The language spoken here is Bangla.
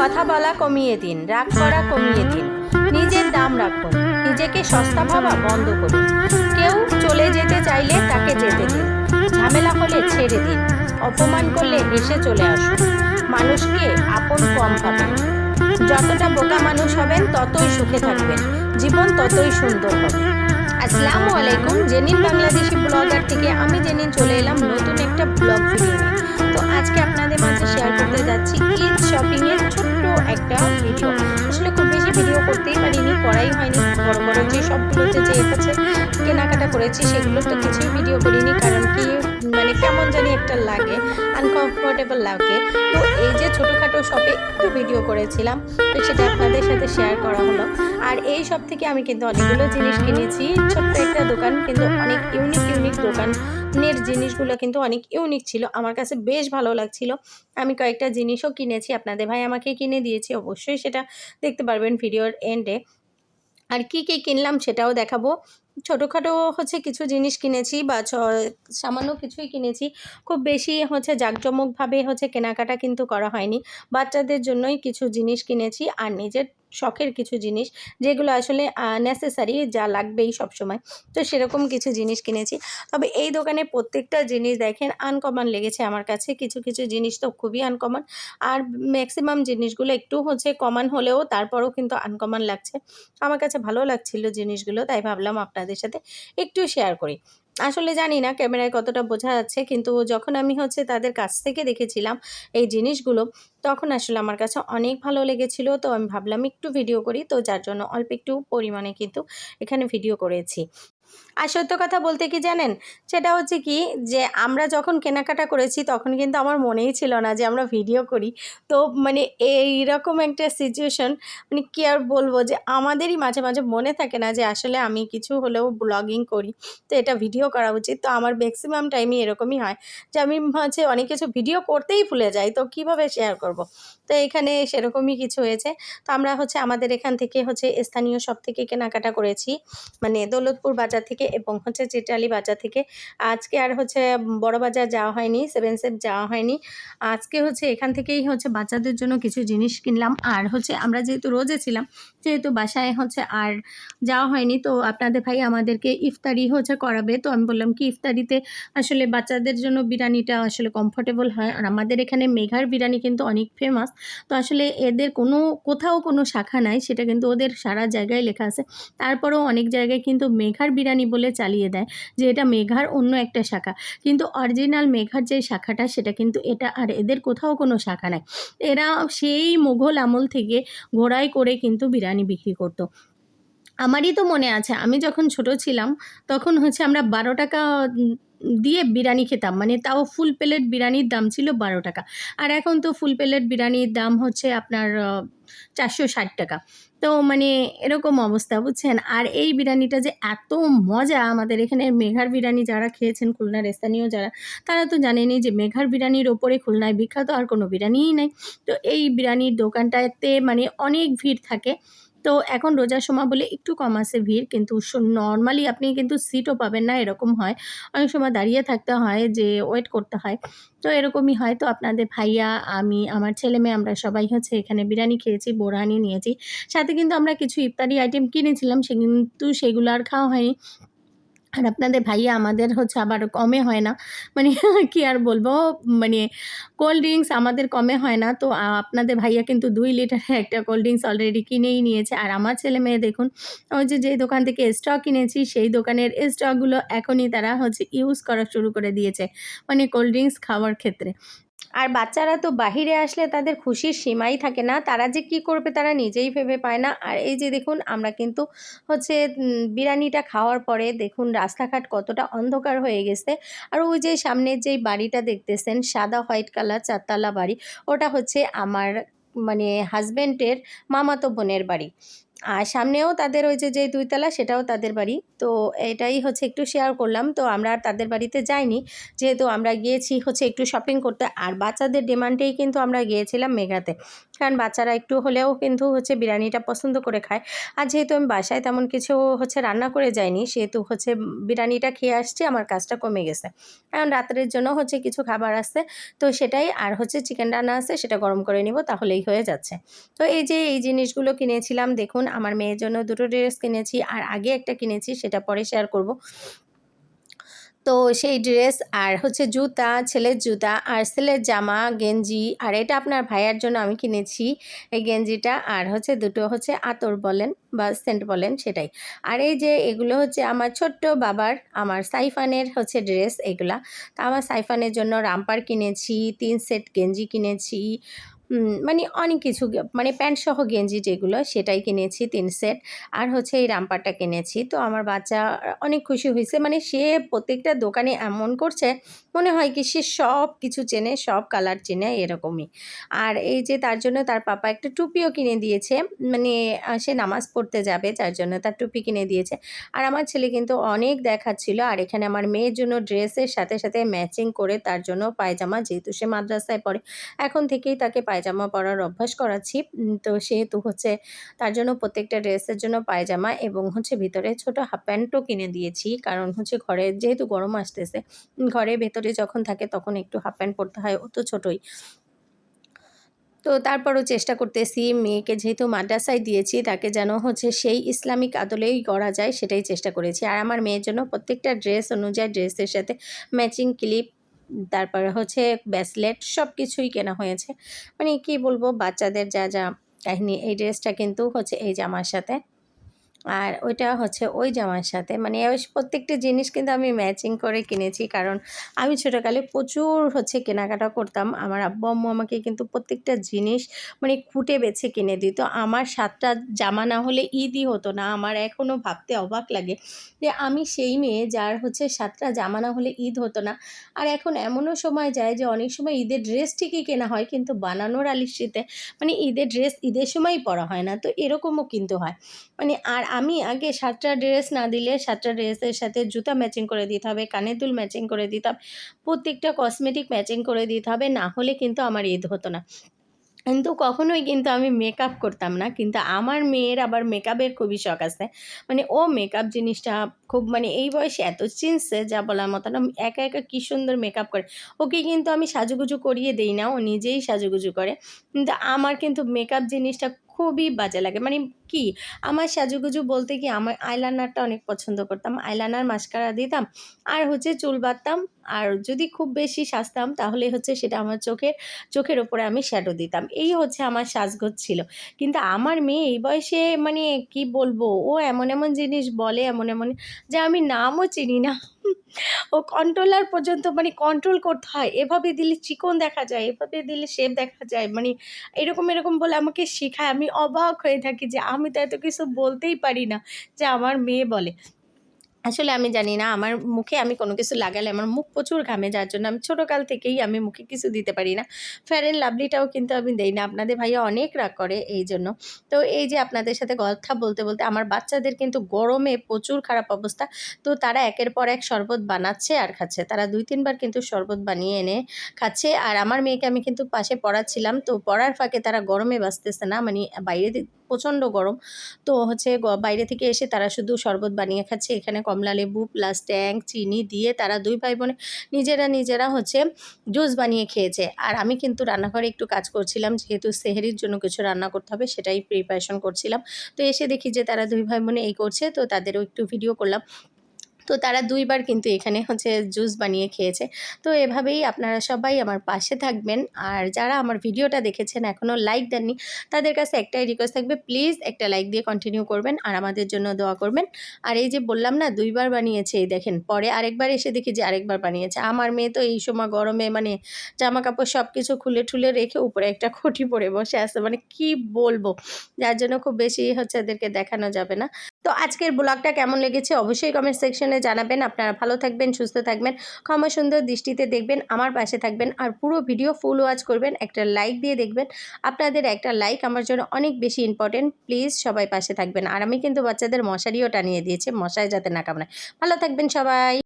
কথা বলা কমিয়ে দিন, রাগ করা কমিয়ে দিন। নিজের দাম রাখুন নিজেকে সস্তা ভাবা বন্ধ করুন। কেউ চলে যেতে চাইলে তাকে যেতে দিন, ঝামেলা হলে ছেড়ে দিন, অপমান করলে হেসে চলে আসুন। মানুষকে আপন কম ভাবেন। যতটা বোকা মানুষ হবেন, ততই সুখে থাকবেন, জীবন ততই সুন্দর হবে। আসসালামু আলাইকুম, জেনিন বাংলাদেশি ব্লগার থেকে আমি জেনিন চলে এলাম নতুন একটা ব্লগ ভিডিও তো আজকে আপনাদের মাঝে শেয়ার করতে যাচ্ছি ঈদ শপিং এর ছোট্ট একটা ভিডিও আসলে খুব বেশি ভিডিও করতেই পারিনি, করাই হয়নি। বড় বড় যে সবগুলোতে যে এসেছে কেনাকাটা করেছি সেগুলো তো কিছুই ভিডিও করিনি, কারণ কি মানে কেমন জানি একটা লাগে আনকমফোর্টেবল লাগে। তো এই যে ছোটোখাটো শপে একটু ভিডিও করেছিলাম, তো সেটা আপনাদের সাথে শেয়ার করা হলো। আর এই সব থেকে আমি কিন্তু অনেকগুলো জিনিস কিনেছি, ছোট্ট একটা দোকান, কিন্তু অনেক ইউনিক ইউনিক দোকানের জিনিসগুলো কিন্তু অনেক ইউনিক ছিল। আমার কাছে বেশ ভালো লাগছিল। আমি কয়েকটা জিনিসও কিনেছি। আপনাদের ভাই আমাকে কিনে দিয়েছি। অবশ্যই সেটা দেখতে পারবেন ভিডিওর এন্ডে আর কি কি কিনলাম সেটাও দেখাবো। ছোটোখাটো হচ্ছে কিছু জিনিস কিনেছি বা সামান্য কিছুই কিনেছি। খুব বেশি হচ্ছে জাঁকজমকভাবে হচ্ছে কেনাকাটা কিন্তু করা হয়নি। বাচ্চাদের জন্যই কিছু জিনিস কিনেছি। আর নিজের শখের কিছু জিনিস যেগুলো আসলে নেসেসারি যা লাগবেই সবসময়। তো সেরকম কিছু জিনিস কিনেছি। তবে এই দোকানে প্রত্যেকটা জিনিস দেখেন আনকমন লেগেছে আমার কাছে। কিছু কিছু জিনিস তো খুবই আনকমন আর ম্যাক্সিমাম জিনিসগুলো একটু হচ্ছে কমন হলেও তারপরেও কিন্তু আনকমন লাগছে। আমার কাছে ভালো লাগছিল জিনিসগুলো, তাই ভাবলাম আপনাদের সাথে একটু শেয়ার করি। আসলে জানি না ক্যামেরায় কতটা বোঝা যাচ্ছে, কিন্তু যখন আমি হচ্ছে তাদের কাছ থেকে দেখেছিলাম এই জিনিসগুলো, তখন আসলে আমার কাছে অনেক ভালো লেগেছিল। তো আমি ভাবলাম একটু ভিডিও করি, তো যার জন্য অল্প একটু পরিমাণে কিন্তু এখানে ভিডিও করেছি। আর সত্য কথা বলতে কি জানেন? সেটা হচ্ছে কি যে আমরা যখন কেনাকাটা করেছি তখন কিন্তু আমার মনেই ছিল না যে আমরা ভিডিও করি। তো মানে এইরকম একটা সিচুয়েশন মানে কি আর বলব যে আমাদেরই মাঝে মাঝে মনে থাকে না যে আসলে আমি কিছু হলেও ব্লগিং করি। তো এটা ভিডিও করা উচিত। তো আমার ম্যাক্সিমাম টাইমই এরকমই হয় যে আমি হচ্ছে অনেক কিছু ভিডিও করতেই ভুলে যাই। তো কীভাবে শেয়ার করব? তো এখানে সেরকমই কিছু হয়েছে। তো আমরা হচ্ছে আমাদের এখান থেকে হচ্ছে স্থানীয় সব থেকে কেনাকাটা করেছি। মানে দৌলতপুর বাজার থেকে এবং হচ্ছে চিটালি বাজার থেকে। আজকে আর হচ্ছে বড় বাজার যাওয়া হয়নি, সেভেন সেভ যাওয়া হয়নি। আজকে হচ্ছে এখান থেকেই হচ্ছে বাচ্চাদের জন্য কিছু জিনিস কিনলাম। আর হচ্ছে আমরা যেহেতু রোজে ছিলাম, যেহেতু বাসায় হচ্ছে আর যাওয়া হয়নি, তো আপনাদের ভাই আমাদেরকে ইফতারি হচ্ছে করাবে। তো আমি বললাম কি, ইফতারিতে আসলে বাচ্চাদের জন্য বিরিয়ানিটা আসলে কমফোর্টেবল হয়। আর আমাদের এখানে মেঘার বিরিয়ানি কিন্তু অনেক ফেমাস তো আসলে এদের কোনো, কোথাও কোনো শাখা নাই, সেটা কিন্তু ওদের সারা জায়গায় লেখা আছে। তারপরেও অনেক জায়গায় কিন্তু মেঘার বিরিয়ানি বলে চালিয়ে দেয়, যে এটা মেঘার অন্য একটা শাখা। কিন্তু অরিজিনাল মেঘার যে শাখাটা, সেটা কিন্তু এটা আর এদের কোথাও কোনো শাখা নাই। এরা সেই মোঘল আমল থেকে ঘোড়াই করে কিন্তু বিরিয়ানি বিক্রি করতো। আমারই তো মনে আছে, আমি যখন ছোট ছিলাম, তখন হচ্ছে আমরা বারো টাকা দিয়ে বিরিয়ানি খেতাম। মানে তাও ফুল প্লেট বিরিয়ানির দাম ছিল বারো টাকা। আর এখন তো ফুল প্লেট বিরিয়ানির দাম হচ্ছে আপনার চারশো ষাট টাকা। তো মানে এরকম অবস্থা, বুঝছেন? আর এই বিরিয়ানিটা যে এত মজা, আমাদের এখানে মেঘার বিরিয়ানি যারা খেয়েছেন, খুলনার স্থানীয় যারা, তারা তো জানেনি যে মেঘার বিরিয়ানির ওপরে খুলনায় বিখ্যাত আর কোনো বিরিয়ানিই নেই। তো এই বিরিয়ানির দোকানটাতে মানে অনেক ভিড় থাকে। তো এখন রোজার সময় বলে একটু কম আসে ভিড়, কিন্তু নর্মালি আপনি কিন্তু সিটও পাবেন না, এরকম হয়। অনেক সময় দাঁড়িয়ে থাকতে হয় যে ওয়েট করতে হয়। তো এরকমই হয়। তো আপনাদের ভাইয়া, আমি, আমার ছেলে মেয়ে, আমরা সবাই হচ্ছে এখানে বিরিয়ানি খেয়েছি, বোরহানি নিয়েছি। সাথে কিন্তু আমরা কিছু ইফতারি আইটেম কিনেছিলাম, সে কিন্তু সেগুলো আর খাওয়া হয়নি। আর আপনাদের ভাইয়া আমাদের হচ্ছে আবার কমে হয় না। মানে কি আর বলব মানে কোল্ড ড্রিঙ্কস আমাদের কমে হয় না। তো আপনাদের ভাইয়া কিন্তু দুই লিটারের একটা কোল্ড ড্রিঙ্কস অলরেডি কিনেই নিয়েছে। আর আমার ছেলে মেয়ে দেখুন, ওই যে, যেই দোকান থেকে স্টক কিনেছি, সেই দোকানের স্টকগুলো এখনই তারা হচ্ছে ইউজ করা শুরু করে দিয়েছে। মানে কোল্ড ড্রিঙ্কস খাওয়ার ক্ষেত্রে। আর বাচ্চারা তো বাহিরে আসলে তাদের খুশির সীমাই থাকে না। তারা যে কি করবে তারা নিজেই ভেবে পায় না। আর এই যে দেখুন, আমরা কিন্তু হচ্ছে বিরিয়ানিটা খাওয়ার পরে দেখুন, রাস্তাঘাট কতটা অন্ধকার হয়ে গেছে। আর ওই যে সামনের যেই বাড়িটা দেখতেছেন, সাদা হোয়াইট কালার চারতলা বাড়ি, ওটা হচ্ছে আমার মানে হাজব্যান্ডের মামাতো বোনের বাড়ি। আর সামনেও তাদের ওই যে দুইতলা সেটাও তাদের বাড়ি। তো এটাই হচ্ছে একটু শেয়ার করলাম। তো আমরা আর তাদের বাড়িতে যাইনি। যেহেতু আমরা গিয়েছি হচ্ছে একটু শপিং করতে। আর বাচ্চাদের ডিমান্ডেই কিন্তু আমরা গিয়েছিলাম মেঘাতে। কারণ বাচ্চারা একটু হলেও কিন্তু হচ্ছে বিরিয়ানিটা পছন্দ করে খায়। আর যেহেতু আমি বাসায় তেমন কিছু হচ্ছে রান্না করে যাইনি, সেহেতু হচ্ছে বিরিয়ানিটা খেয়ে আসছি, আমার কাজটা কমে গেছে। কারণ রাত্রের জন্য হচ্ছে কিছু খাবার আছে। তো সেটাই আর হচ্ছে চিকেন রান্না আছে, সেটা গরম করে নিব, তাহলেই হয়ে যাচ্ছে। তো এই যে, এই জিনিসগুলো কিনেছিলাম, দেখুন আমার মেয়ের জন্য দুটো ড্রেস কিনেছি আর আগে একটা কিনেছি, সেটা পরে শেয়ার করব। তো সেই ড্রেস আর হচ্ছে জুতা, ছেলের জুতা আর ছেলের জামা, গেঞ্জি আর এটা আপনার ভাইয়ার জন্য আমি কিনেছি। এই গেঞ্জিটা আর হচ্ছে দুটো হচ্ছে আতর বলেন বা সেন্ট বলেন সেটাই। আর এই যে এগুলো হচ্ছে আমার ছোট্ট বাবার, আমার সাইফানের হচ্ছে ড্রেস এগুলা। তা আমার সাইফানের জন্য রামপার কিনেছি, তিন সেট গেঞ্জি কিনেছি। মানে অনেক কিছু মানে প্যান্ট সহ গেঞ্জি যেগুলো, সেটাই কিনেছি, তিন সেট। আর হচ্ছে এই রামপারটা কিনেছি। তো আমার বাচ্চা অনেক খুশি হয়েছে। মানে সে প্রত্যেকটা দোকানে এমন করছে, মনে হয় কি সে সব কিছু চেনে, সব কালার চেনে এরকমই। আর এই যে তার জন্য তার পাপা একটা টুপিও কিনে দিয়েছে। মানে সে নামাজ পড়তে যাবে, তার জন্য তার টুপি কিনে দিয়েছে। আর আমার ছেলে কিন্তু অনেক দেখাচ্ছিল। আর এখানে আমার মেয়ের জন্য ড্রেসের সাথে সাথে ম্যাচিং করে তার জন্য পায়জামা, যেহেতু সে মাদ্রাসায় পড়ে। এখন থেকেই তাকে পায়জামা পরার অভ্যাস করাচ্ছি তো সেহেতু হচ্ছে তার জন্য প্রত্যেকটা ড্রেসের জন্য পায়জামা এবং হচ্ছে ভিতরে ছোট হাফ প্যান্টও কিনে দিয়েছি। কারণ হচ্ছে ঘরে যেহেতু গরম আসতেছে উম, ঘরে ভেতরে যখন থাকে তখন একটু হাফ প্যান্ট পরতে হয় ও তো ছোটোই। তো তারপরও চেষ্টা করতেছি মেয়েকে যেহেতু মাদ্রাসায় দিয়েছি তাকে যেন হচ্ছে সেই ইসলামিক আদলেই গড়া যায় সেটাই চেষ্টা করেছি। আর আমার মেয়ের জন্য প্রত্যেকটা ড্রেস অনুযায়ী ড্রেসের সাথে ম্যাচিং ক্লিপ তারপরে হচ্ছে ব্যাসলেট সব কিছুই কেনা হয়েছে। মানে কি বলব, বাচ্চাদের যা যা কাহিনি, এই ড্রেসটা কিন্তু হচ্ছে এই জামার সাথে আর ওইটা হচ্ছে ওই জামার সাথে। মানে প্রত্যেকটা জিনিস কিন্তু আমি ম্যাচিং করে কিনেছি কারণ আমি ছোটোকালে প্রচুর হচ্ছে কেনাকাটা করতাম। আমার আব্বু আম্মু আমাকে কিন্তু প্রত্যেকটা জিনিস মানে খুঁটে বেছে কিনে দিত। আমার সাতটা জামা না হলে ঈদই হতো না। আমার এখনও ভাবতে অবাক লাগে যে আমি সেই মেয়ে যার হচ্ছে সাতটা জামা না হলে ঈদ হতো না। আর এখন এমনও সময় যায় যে অনেক সময় ঈদের ড্রেস ঠিকই কেনা হয় কিন্তু বানানোর আলিশিতে মানে ঈদের ড্রেস ঈদের সময়ই পরা হয় না। তো এরকমও কিন্তু হয়। মানে আর আমি আগে সাতটা ড্রেস না দিলে সাতটা ড্রেসের সাথে জুতা ম্যাচিং করে দিতে হবে, কানের দুল ম্যাচিং করে দিতে হবে, প্রত্যেকটা কসমেটিক ম্যাচিং করে দিতে হবে, না হলে কিন্তু আমার ঈদ হতো না। কিন্তু কখনোই কিন্তু আমি মেকআপ করতাম না, কিন্তু আমার মেয়ের আবার মেকআপের খুবই শখ আছে। মানে ও মেকআপ জিনিসটা খুব মানে এই বয়সে এত চিনছে যা বলার মতো না একা একা কী সুন্দর মেকআপ করে। ওকে কিন্তু আমি সাজুগুজু করিয়ে দেই না, ও নিজেই সাজুগুজু করে। কিন্তু আমার কিন্তু মেকআপ জিনিসটা খুবই বাজে লাগে। মানে কি? আমার সাজুগুজু বলতে কি আমার আইলাইনারটা অনেক পছন্দ করতাম। আইলাইনার মাস্কারা দিতাম, আর হচ্ছে চুল বাঁধতাম। আর যদি খুব বেশি সাজতাম, তাহলে হচ্ছে সেটা আমার চোখের চোখের ওপরে আমি শ্যাডো দিতাম। এই হচ্ছে আমার সাজগোজ ছিল। কিন্তু আমার মেয়ে এই বয়সে মানে কি বলব? ও এমন এমন জিনিস বলে, এমন এমন যে আমি নামও চিনি না। ও কন্ট্রোলার পর্যন্ত মানে কন্ট্রোল করতে হয়। এভাবে দিলে চিকন দেখা যায়, এভাবে দিলে শেপ দেখা যায়। মানে এরকম এরকম বলে আমাকে শেখায়। আমি অবাক হয়ে থাকি যে আমি তো এত কিছু বলতেই পারি না যে আমার মেয়ে বলে। আসলে আমি জানি না, আমার মুখে আমি কোনো কিছু লাগালে আমার মুখ প্রচুর ঘামে, যার জন্য আমি ছোটোকাল থেকেই আমি মুখে কিছু দিতে পারি না। ফেয়ার অ্যান্ড লাভলিটাও কিন্তু আমি দেই না, আপনাদের ভাইয়া অনেক রাগ করে এই জন্য। তো এই যে আপনাদের সাথে কথা বলতে বলতে আমার বাচ্চাদের কিন্তু গরমে প্রচুর খারাপ অবস্থা। তো তারা একের পর এক শরবত বানাচ্ছে আর খাচ্ছে। তারা দুই, তিনবার কিন্তু শরবত বানিয়ে এনে খাচ্ছে। আর আমার মেয়েকে আমি কিন্তু পাশে পড়াচ্ছিলাম, তো পড়ার ফাঁকে তারা গরমে বাঁচতেছে না মানে বাইরে প্রচণ্ড গরম। তো হচ্ছে বাইরে থেকে এসে তারা শুধু শরবত বানিয়ে খাচ্ছে। এখানে কমলা লেবু, প্লাস ট্যাং, চিনি দিয়ে তারা দুই ভাই বোনে নিজেরা নিজেরা হচ্ছে জুস বানিয়ে খেয়েছে। আর আমি কিন্তু রান্নাঘরে একটু কাজ করছিলাম, যেহেতু সেহেরির জন্য কিছু রান্না করতে হবে, সেটাই প্রিপারেশন করছিলাম। তো এসে দেখি যে তারা দুই ভাই বোনে এই করছে, তো তাদেরও একটু ভিডিও করলাম। তো তারা দুইবার কিন্তু এখানে হচ্ছে জুস বানিয়ে খেয়েছে। তো এভাবেই আপনারা সবাই আমার পাশে থাকবেন। আর যারা আমার ভিডিওটা দেখেছেন, এখনও লাইক দেননি, তাদের কাছে একটাই রিকোয়েস্ট থাকবে প্লিজ একটা লাইক দিয়ে কন্টিনিউ করবেন আর আমাদের জন্য দোয়া করবেন। আর এই যে বললাম না, দুইবার বানিয়েছে, এই দেখেন, পরে আরেকবার এসে দেখি যে আরেকবার বানিয়েছে। আমার মেয়ে তো এই সময় গরমে মানে জামা কাপড় সব কিছু খুলে ঠুলে রেখে উপরে একটা খুঁটি পরে বসে আছে। মানে কি বলব? যার জন্য খুব বেশি হচ্ছে এদেরকে দেখানো যাবে না। তো আজকের ব্লগটা কেমন লেগেছে অবশ্যই কমেন্ট সেকশনে জানাবেন। আপনারা ভালো থাকবেন, সুস্থ থাকবেন ক্ষমা সুন্দর দৃষ্টিতে দেখবেন, আমার পাশে থাকবেন আর পুরো ভিডিও ফুল ওয়াচ করবেন, একটা লাইক দিয়ে দেখবেন। আপনাদের একটা লাইক আমার জন্য অনেক বেশি ইম্পর্টেন্ট প্লিজ সবাই পাশে থাকবেন। আর আমি কিন্তু বাচ্চাদের মশারিও টানিয়ে দিয়েছি, মশায় যাতে না কামড়ায়। ভালো থাকবেন সবাই।